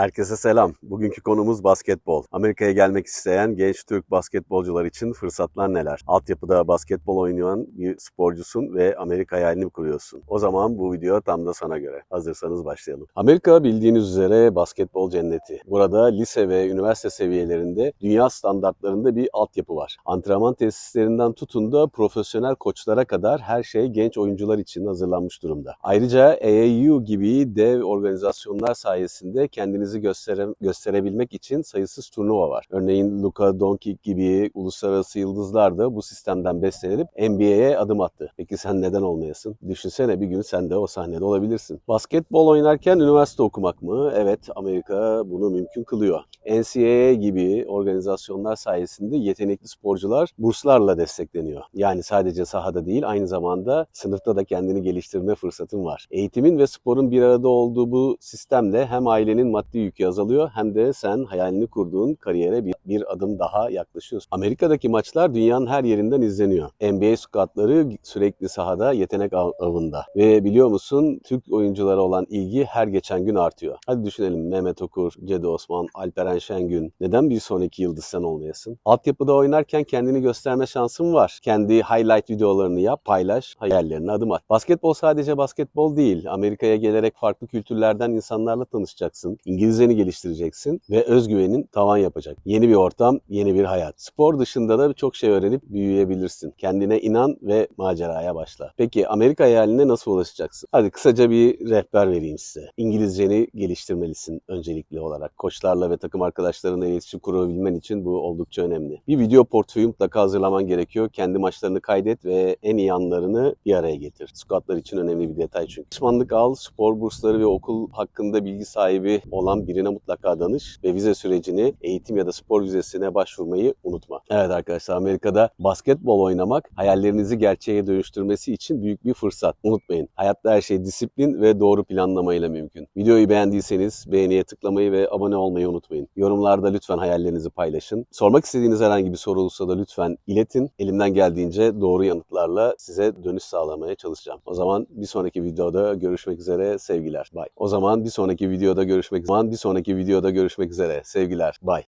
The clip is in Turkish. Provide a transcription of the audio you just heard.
Herkese selam. Bugünkü konumuz basketbol. Amerika'ya gelmek isteyen genç Türk basketbolcular için fırsatlar neler? Altyapıda basketbol oynayan bir sporcusun ve Amerika hayalini kuruyorsun? O zaman bu video tam da sana göre. Hazırsanız başlayalım. Amerika bildiğiniz üzere basketbol cenneti. Burada lise ve üniversite seviyelerinde dünya standartlarında bir altyapı var. Antrenman tesislerinden tutun da profesyonel koçlara kadar her şey genç oyuncular için hazırlanmış durumda. Ayrıca AAU gibi dev organizasyonlar sayesinde kendinizi göstere, gösterebilmek için sayısız turnuva var. Örneğin Luka Doncic gibi uluslararası yıldızlar da bu sistemden beslenip NBA'ye adım attı. Peki sen neden olmayasın? Düşünsene bir gün sen de o sahnede olabilirsin. Basketbol oynarken üniversite okumak mı? Evet Amerika bunu mümkün kılıyor. NCAA gibi organizasyonlar sayesinde yetenekli sporcular burslarla destekleniyor. Yani sadece sahada değil aynı zamanda sınıfta da kendini geliştirme fırsatın var. Eğitimin ve sporun bir arada olduğu bu sistemle hem ailenin maddi yükü azalıyor hem de sen hayalini kurduğun kariyere bir, bir adım daha yaklaşıyorsun. Amerika'daki maçlar dünyanın her yerinden izleniyor. NBA scoutları sürekli sahada yetenek av- avında. Ve biliyor musun Türk oyunculara olan ilgi her geçen gün artıyor. Hadi düşünelim Mehmet Okur, Cedi Osman, Alperen Şengün. Neden bir sonraki yıldız sen olmayasın? Altyapıda oynarken kendini gösterme şansın var. Kendi highlight videolarını yap, paylaş, hayallerine adım at. Basketbol sadece basketbol değil. Amerika'ya gelerek farklı kültürlerden insanlarla tanışacaksın. İngilizceni geliştireceksin ve özgüvenin tavan yapacak. Yeni bir ortam, yeni bir hayat. Spor dışında da çok şey öğrenip büyüyebilirsin. Kendine inan ve maceraya başla. Peki Amerika hayaline nasıl ulaşacaksın? Hadi kısaca bir rehber vereyim size. İngilizceni geliştirmelisin öncelikli olarak. Koçlarla ve takım arkadaşlarınla iletişim kurabilmen için bu oldukça önemli. Bir video portföyü mutlaka hazırlaman gerekiyor. Kendi maçlarını kaydet ve en iyi anlarını bir araya getir. Scoutlar için önemli bir detay çünkü. Danışmanlık al, spor bursları ve okul hakkında bilgi sahibi olan birine mutlaka danış ve vize sürecini eğitim ya da spor vizesine başvurmayı unutma. Evet arkadaşlar Amerika'da basketbol oynamak hayallerinizi gerçeğe dönüştürmesi için büyük bir fırsat. Unutmayın hayatta her şey disiplin ve doğru planlamayla mümkün. Videoyu beğendiyseniz beğeniye tıklamayı ve abone olmayı unutmayın. Yorumlarda lütfen hayallerinizi paylaşın. Sormak istediğiniz herhangi bir soru olursa da lütfen iletin. Elimden geldiğince doğru yanıtlarla size dönüş sağlamaya çalışacağım. O zaman bir sonraki videoda görüşmek üzere sevgiler. Bye. O zaman bir sonraki videoda görüşmek üzere. Zaman bir sonraki videoda görüşmek üzere sevgiler. Bye.